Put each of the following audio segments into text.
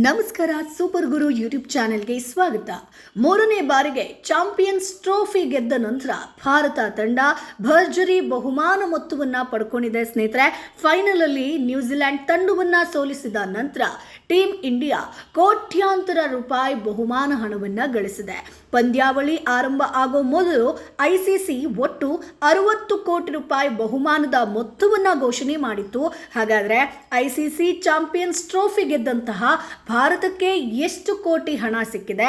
ನಮಸ್ಕಾರ, ಸೂಪರ್ ಗುರು ಯೂಟ್ಯೂಬ್ ಚಾನೆಲ್ಗೆ ಸ್ವಾಗತ. ಮೂರನೇ ಬಾರಿಗೆ ಚಾಂಪಿಯನ್ಸ್ ಟ್ರೋಫಿ ಗೆದ್ದ ನಂತರ ಭಾರತ ತಂಡ ಭರ್ಜರಿ ಬಹುಮಾನ ಮೊತ್ತವನ್ನ ಪಡ್ಕೊಂಡಿದೆ. ಸ್ನೇಹಿತರೆ ಫೈನಲ್ ಅಲ್ಲಿ ನ್ಯೂಜಿಲೆಂಡ್ ತಂಡವನ್ನ ಸೋಲಿಸಿದ ನಂತರ ಟೀಮ್ ಇಂಡಿಯಾ ಕೋಟ್ಯಾಂತರ ರೂಪಾಯಿ ಬಹುಮಾನ ಹಣವನ್ನ ಗಳಿಸಿದೆ. ಪಂದ್ಯಾವಳಿ ಆರಂಭ ಆಗೋ ಮೊದಲು ಐಸಿಸಿ ಒಟ್ಟು ಅರವತ್ತು ಕೋಟಿ ರೂಪಾಯಿ ಬಹುಮಾನದ ಮೊತ್ತವನ್ನ ಘೋಷಣೆ ಮಾಡಿತ್ತು. ಹಾಗಾದ್ರೆ ಐಸಿಸಿ ಚಾಂಪಿಯನ್ಸ್ ಟ್ರೋಫಿ ಗೆದ್ದಂತಹ ಭಾರತಕ್ಕೆ ಎಷ್ಟು ಕೋಟಿ ಹಣ ಸಿಕ್ಕಿದೆ?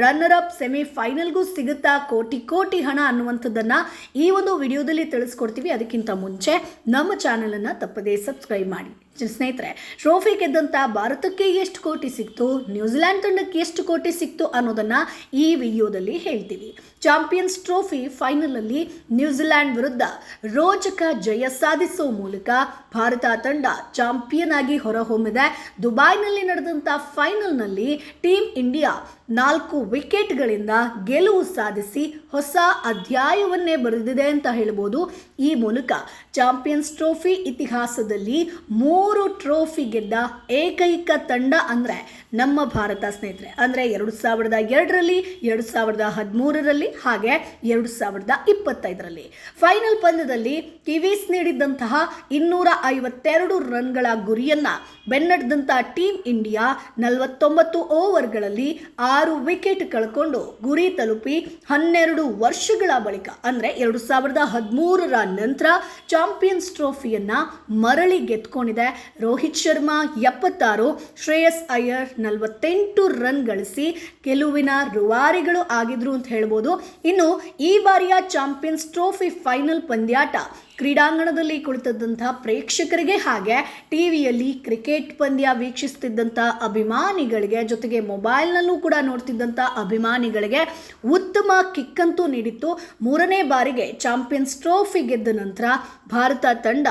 ರನ್ನರ್ ಅಪ್ ಸೆಮಿಫೈನಲ್ಗೂ ಸಿಗುತ್ತಾ ಕೋಟಿ ಕೋಟಿ ಹಣ ಅನ್ನುವಂಥದ್ದನ್ನು ಈ ಒಂದು ವಿಡಿಯೋದಲ್ಲಿ ತಿಳಿಸ್ಕೊಡ್ತೀವಿ. ಅದಕ್ಕಿಂತ ಮುಂಚೆ ನಮ್ಮ ಚಾನಲನ್ನು ತಪ್ಪದೇ ಸಬ್ಸ್ಕ್ರೈಬ್ ಮಾಡಿ. ಸ್ನೇಹಿತರೆ, ಟ್ರೋಫಿ ಗೆದ್ದಂತ ಭಾರತಕ್ಕೆ ಎಷ್ಟು ಕೋಟಿ ಸಿಕ್ತು, ನ್ಯೂಜಿಲ್ಯಾಂಡ್ ತಂಡಕ್ಕೆ ಎಷ್ಟು ಕೋಟಿ ಸಿಕ್ತು ಅನ್ನೋದನ್ನ ಈ ವಿಡಿಯೋದಲ್ಲಿ ಹೇಳ್ತೀವಿ. ಚಾಂಪಿಯನ್ಸ್ ಟ್ರೋಫಿ ಫೈನಲ್ ಅಲ್ಲಿ ನ್ಯೂಜಿಲ್ಯಾಂಡ್ ವಿರುದ್ಧ ರೋಚಕ ಜಯ ಸಾಧಿಸುವ ಮೂಲಕ ಭಾರತ ತಂಡ ಚಾಂಪಿಯನ್ ಆಗಿ ಹೊರಹೊಮ್ಮಿದೆ. ದುಬೈನಲ್ಲಿ ನಡೆದಂಥ ಫೈನಲ್ನಲ್ಲಿ ಟೀಮ್ ಇಂಡಿಯಾ ನಾಲ್ಕು ವಿಕೆಟ್ಗಳಿಂದ ಗೆಲುವು ಸಾಧಿಸಿ ಹೊಸ ಅಧ್ಯಾಯವನ್ನೇ ಬರೆದಿದೆ ಅಂತ ಹೇಳ್ಬೋದು. ಈ ಮೂಲಕ ಚಾಂಪಿಯನ್ಸ್ ಟ್ರೋಫಿ ಇತಿಹಾಸದಲ್ಲಿ ಮೂರು ಟ್ರೋಫಿ ಗೆದ್ದ ಏಕೈಕ ತಂಡ ಅಂದರೆ ನಮ್ಮ ಭಾರತ ಸ್ನೇಹಿತರೆ. ಅಂದರೆ ಎರಡು ಸಾವಿರದ ಎರಡರಲ್ಲಿ, ಎರಡು ಸಾವಿರದ ಹದಿಮೂರರಲ್ಲಿ, ಹಾಗೆ ಎರಡು ಸಾವಿರದ ಇಪ್ಪತ್ತೈದರಲ್ಲಿ. ಫೈನಲ್ ಪಂದ್ಯದಲ್ಲಿ ಕಿವೀಸ್ ನೀಡಿದ್ದಂತಹ ಇನ್ನೂರ ಐವತ್ತೆರಡು ರನ್ಗಳ ಗುರಿಯನ್ನು ಬೆನ್ನಡ್ದಂಥ ಟೀಮ್ ಇಂಡಿಯಾ ನಲವತ್ತೊಂಬತ್ತು ಓವರ್ಗಳಲ್ಲಿ ಆರು ವಿಕೆಟ್ ಕಳ್ಕೊಂಡು ಗುರಿ ತಲುಪಿ ಹನ್ನೆರಡು ವರ್ಷಗಳ ಬಳಿಕ, ಅಂದರೆ ಎರಡು ಸಾವಿರದ ಹದಿಮೂರರ ನಂತರ ಚಾಂಪಿಯನ್ಸ್ ಟ್ರೋಫಿಯನ್ನು ಮರಳಿ ಗೆದ್ಕೊಂಡಿದೆ ರೋಹಿತ್ ಶರ್ಮಾ ಎಪ್ಪತ್ತಾರು, ಶ್ರೇಯಸ್ ಅಯ್ಯರ್ ನಲವತ್ತೆಂಟು ರನ್ ಗಳಿಸಿ ಗೆಲುವಿನ ರುವಾರಿಗಳು ಆಗಿದ್ರು ಅಂತ ಹೇಳ್ಬೋದು. ಇನ್ನು ಈ ಬಾರಿಯ ಚಾಂಪಿಯನ್ಸ್ ಟ್ರೋಫಿ ಫೈನಲ್ ಪಂದ್ಯಾಟ ಕ್ರೀಡಾಂಗಣದಲ್ಲಿ ಕುಳಿತದ್ದಂತಹ ಪ್ರೇಕ್ಷಕರಿಗೆ ಹಾಗೆ ಟಿವಿಯಲ್ಲಿ ಕ್ರಿಕೆಟ್ ಪಂದ್ಯ ವೀಕ್ಷಿಸ್ತಿದ್ದಂಥ ಅಭಿಮಾನಿಗಳಿಗೆ ಜೊತೆಗೆ ಮೊಬೈಲ್ನಲ್ಲೂ ಕೂಡ ನೋಡ್ತಿದ್ದಂಥ ಅಭಿಮಾನಿಗಳಿಗೆ ಉತ್ತಮ ಕಿಕ್ಕಂತೂ ನೀಡಿತ್ತು. ಮೂರನೇ ಬಾರಿಗೆ ಚಾಂಪಿಯನ್ಸ್ ಟ್ರೋಫಿ ಗೆದ್ದ ನಂತರ ಭಾರತ ತಂಡ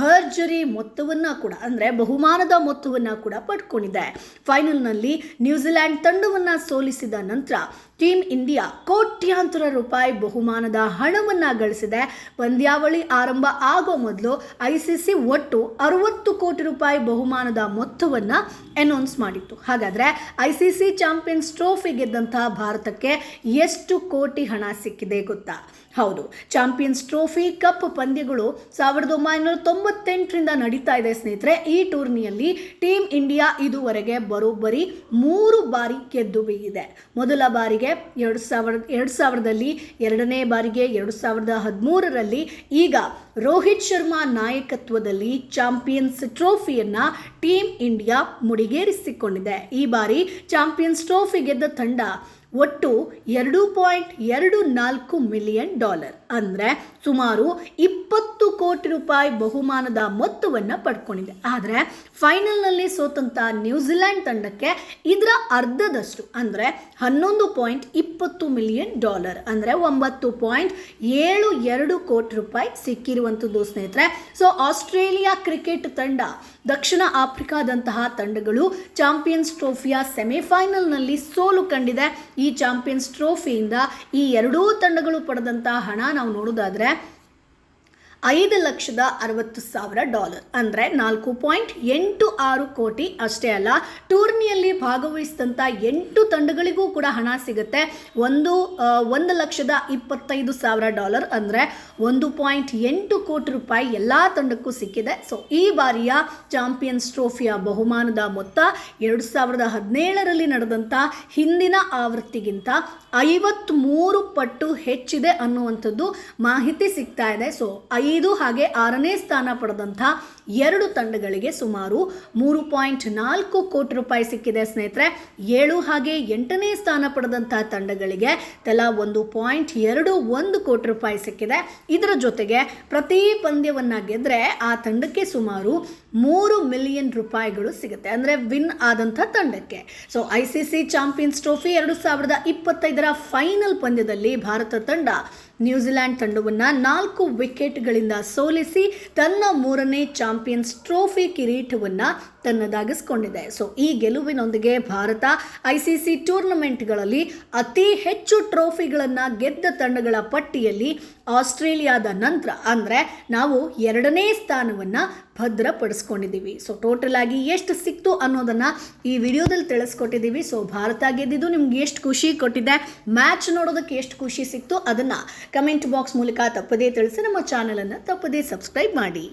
ಭರ್ಜರಿ ಮೊತ್ತವನ್ನು ಕೂಡ ಅಂದರೆ ಬಹುಮಾನದ ಮೊತ್ತವನ್ನು ಕೂಡ ಪಡ್ಕೊಂಡಿದೆ. ಫೈನಲ್ನಲ್ಲಿ ನ್ಯೂಜಿಲ್ಯಾಂಡ್ ತಂಡವನ್ನು ಸೋಲಿಸಿದ ನಂತರ ಟೀಮ್ ಇಂಡಿಯಾ ಕೋಟ್ಯಾಂತರ ರೂಪಾಯಿ ಬಹುಮಾನದ ಹಣವನ್ನು ಗಳಿಸಿದೆ. ಪಂದ್ಯಾವಳಿ ಆರಂಭ ಆಗೋ ಮೊದಲು ಐ ಸಿ ಸಿ ಒಟ್ಟು ಅರವತ್ತು ಕೋಟಿ ರೂಪಾಯಿ ಬಹುಮಾನದ ಮೊತ್ತವನ್ನು ಅನೌನ್ಸ್ ಮಾಡಿತ್ತು. ಹಾಗಾದರೆ I C C champions trophy ಗೆದ್ದಂತಹ ಭಾರತಕ್ಕೆ ಎಷ್ಟು ಕೋಟಿ ಹಣ ಸಿಕ್ಕಿದೆ ಗೊತ್ತಾ? ಹೌದು, ಚಾಂಪಿಯನ್ಸ್ ಟ್ರೋಫಿ ಕಪ್ ಪಂದ್ಯಗಳು ಸಾವಿರದ ಒಂಬೈನೂರ ತೊಂಬತ್ತೆಂಟರಿಂದ ನಡೀತಾ ಇದೆ ಸ್ನೇಹಿತರೆ. ಈ ಟೂರ್ನಿಯಲ್ಲಿ ಟೀಮ್ ಇಂಡಿಯಾ ಇದುವರೆಗೆ ಬರೋಬ್ಬರಿ ಮೂರು ಬಾರಿ ಗೆದ್ದು ಬೀಗಿದೆ. ಮೊದಲ ಬಾರಿಗೆ ಎರಡು ಸಾವಿರದ ಎರಡು ಸಾವಿರದಲ್ಲಿ, ಎರಡನೇ ಬಾರಿಗೆ ಎರಡು ಸಾವಿರದ ಹದಿಮೂರರಲ್ಲಿ ಈಗ ರೋಹಿತ್ ಶರ್ಮಾ ನಾಯಕತ್ವದಲ್ಲಿ ಚಾಂಪಿಯನ್ಸ್ ಟ್ರೋಫಿಯನ್ನ ಟೀಮ್ ಇಂಡಿಯಾ ಮುಡಿಗೇರಿಸಿಕೊಂಡಿದೆ. ಈ ಬಾರಿ ಚಾಂಪಿಯನ್ಸ್ ಟ್ರೋಫಿ ಗೆದ್ದ ತಂಡ ಒಟ್ಟು ಎರಡು ಪಾಯಿಂಟ್ ಎರಡು ನಾಲ್ಕು ಮಿಲಿಯನ್ ಡಾಲರ್. ಅಂದರೆ ಸುಮಾರು ಇಪ್ಪತ್ತು ಕೋಟಿ ರೂಪಾಯಿ ಬಹುಮಾನದ ಮೊತ್ತವನ್ನು ಪಡ್ಕೊಂಡಿದೆ. ಆದರೆ ಫೈನಲ್ನಲ್ಲಿ ಸೋತಂತ ನ್ಯೂಜಿಲ್ಯಾಂಡ್ ತಂಡಕ್ಕೆ ಇದರ ಅರ್ಧದಷ್ಟು, ಅಂದರೆ ಹನ್ನೊಂದು ಪಾಯಿಂಟ್ ಇಪ್ಪತ್ತು ಮಿಲಿಯನ್ ಡಾಲರ್, ಅಂದರೆ ಒಂಬತ್ತು ಪಾಯಿಂಟ್ ಏಳು ಎರಡು ಕೋಟಿ ರೂಪಾಯಿ ಸಿಕ್ಕಿರುವಂಥದ್ದು ಸ್ನೇಹಿತರೆ. ಸೊ ಆಸ್ಟ್ರೇಲಿಯಾ ಕ್ರಿಕೆಟ್ ತಂಡ ದಕ್ಷಿಣ ಆಫ್ರಿಕಾದಂತಹ ತಂಡಗಳು ಚಾಂಪಿಯನ್ಸ್ ಟ್ರೋಫಿಯ ಸೆಮಿಫೈನಲ್ನಲ್ಲಿ ಸೋಲು ಕಂಡಿದೆ. ಈ ಚಾಂಪಿಯನ್ಸ್ ಟ್ರೋಫಿಯಿಂದ ಈ ಎರಡೂ ತಂಡಗಳು ಪಡೆದಂತಹ ಹಣ ನಾವು ನೋಡೋದಾದ್ರೆ ಐದು ಲಕ್ಷದ ಅರವತ್ತು ಸಾವಿರ ಡಾಲರ್. ಅಂದರೆ ನಾಲ್ಕು ಪಾಯಿಂಟ್ ಎಂಟು ಆರು ಕೋಟಿ ಅಷ್ಟೇ ಅಲ್ಲ, ಟೂರ್ನಿಯಲ್ಲಿ ಭಾಗವಹಿಸಿದಂಥ ಎಂಟು ತಂಡಗಳಿಗೂ ಕೂಡ ಹಣ ಸಿಗುತ್ತೆ. ಒಂದು ಒಂದು ಲಕ್ಷದ ಇಪ್ಪತ್ತೈದು ಸಾವಿರ ಡಾಲರ್ ಅಂದರೆ ಒಂದು ಪಾಯಿಂಟ್ ಎಂಟು ಕೋಟಿ ರೂಪಾಯಿ ಎಲ್ಲ ತಂಡಕ್ಕೂ ಸಿಕ್ಕಿದೆ. ಸೊ ಈ ಬಾರಿಯ ಚಾಂಪಿಯನ್ಸ್ ಟ್ರೋಫಿಯ ಬಹುಮಾನದ ಮೊತ್ತ ಎರಡು ಸಾವಿರದ ಹದಿನೇಳರಲ್ಲಿ ನಡೆದಂಥ ಹಿಂದಿನ ಆವೃತ್ತಿಗಿಂತ ಐವತ್ತ್ಮೂರು ಪಟ್ಟು ಹೆಚ್ಚಿದೆ ಅನ್ನುವಂಥದ್ದು ಮಾಹಿತಿ ಸಿಗ್ತಾ ಇದೆ. ಸೊ ಐದು ಹಾಗೆ ಆರನೇ ಸ್ಥಾನ ಪಡೆದಂಥ ಎರಡು ತಂಡಗಳಿಗೆ ಸುಮಾರು ಮೂರು ಪಾಯಿಂಟ್ ನಾಲ್ಕು ಕೋಟಿ ರೂಪಾಯಿ ಸಿಕ್ಕಿದೆ ಸ್ನೇಹಿತರೆ. ಏಳು ಹಾಗೆ ಎಂಟನೇ ಸ್ಥಾನ ಪಡೆದಂಥ ತಂಡಗಳಿಗೆ ತಲಾ ಒಂದು ಪಾಯಿಂಟ್ ಎರಡು ಒಂದು ಕೋಟಿ ರೂಪಾಯಿ ಸಿಕ್ಕಿದೆ. ಇದರ ಜೊತೆಗೆ ಪ್ರತಿ ಪಂದ್ಯವನ್ನು ಗೆದ್ದರೆ ಆ ತಂಡಕ್ಕೆ ಸುಮಾರು ಮೂರು ಮಿಲಿಯನ್ ರೂಪಾಯಿಗಳು ಸಿಗುತ್ತೆ. ಅಂದರೆ ವಿನ್ ಆದಂಥ ತಂಡಕ್ಕೆ. So I C C champions trophy ಎರಡು ಸಾವಿರದ ಇಪ್ಪತ್ತೈದರ ಫೈನಲ್ ಪಂದ್ಯದಲ್ಲಿ ಭಾರತ ತಂಡ ನ್ಯೂಜಿಲ್ಯಾಂಡ್ ತಂಡವನ್ನು ನಾಲ್ಕು ವಿಕೆಟ್ಗಳಿಂದ ಸೋಲಿಸಿ ತನ್ನ ಮೂರನೇ ಚಾಂಪಿಯನ್ಸ್ ಟ್ರೋಫಿ ಕಿರೀಟವನ್ನು ತನ್ನದಾಗಿಸಿಕೊಂಡಿದೆ. ಸೊ, ಈ ಗೆಲುವಿನೊಂದಿಗೆ ಭಾರತ ಐ ಸಿ ಸಿ ಟೂರ್ನಮೆಂಟ್ಗಳಲ್ಲಿ ಅತಿ ಹೆಚ್ಚು ಟ್ರೋಫಿಗಳನ್ನು ಗೆದ್ದ ತಂಡಗಳ ಪಟ್ಟಿಯಲ್ಲಿ ಆಸ್ಟ್ರೇಲಿಯಾದ ನಂತರ ಅಂದರೆ ನಾವು ಎರಡನೇ ಸ್ಥಾನವನ್ನು ಭದ್ರಪಡಿಸ್ಕೊಂಡಿದ್ದೀವಿ. ಸೊ ಟೋಟಲ್ ಆಗಿ ಎಷ್ಟು ಸಿಕ್ತು ಅನ್ನೋದನ್ನು ಈ ವಿಡಿಯೋದಲ್ಲಿ ತಿಳಿಸ್ಕೊಟ್ಟಿದ್ದೀವಿ. ಸೊ ಭಾರತ ಗೆದ್ದಿದ್ದು ನಿಮ್ಗೆ ಎಷ್ಟು ಖುಷಿ ಕೊಟ್ಟಿದೆ? ಮ್ಯಾಚ್ ನೋಡೋದಕ್ಕೆ ಎಷ್ಟು ಖುಷಿ ಸಿಕ್ತು? ಅದನ್ನು ಕಮೆಂಟ್ ಬಾಕ್ಸ್ ಮೂಲಕ ತಪ್ಪದೇ ತಿಳಿಸಿ ನಮ್ಮ ಚಾನಲನ್ನು ತಪ್ಪದೇ ಸಬ್ಸ್ಕ್ರೈಬ್ ಮಾಡಿ.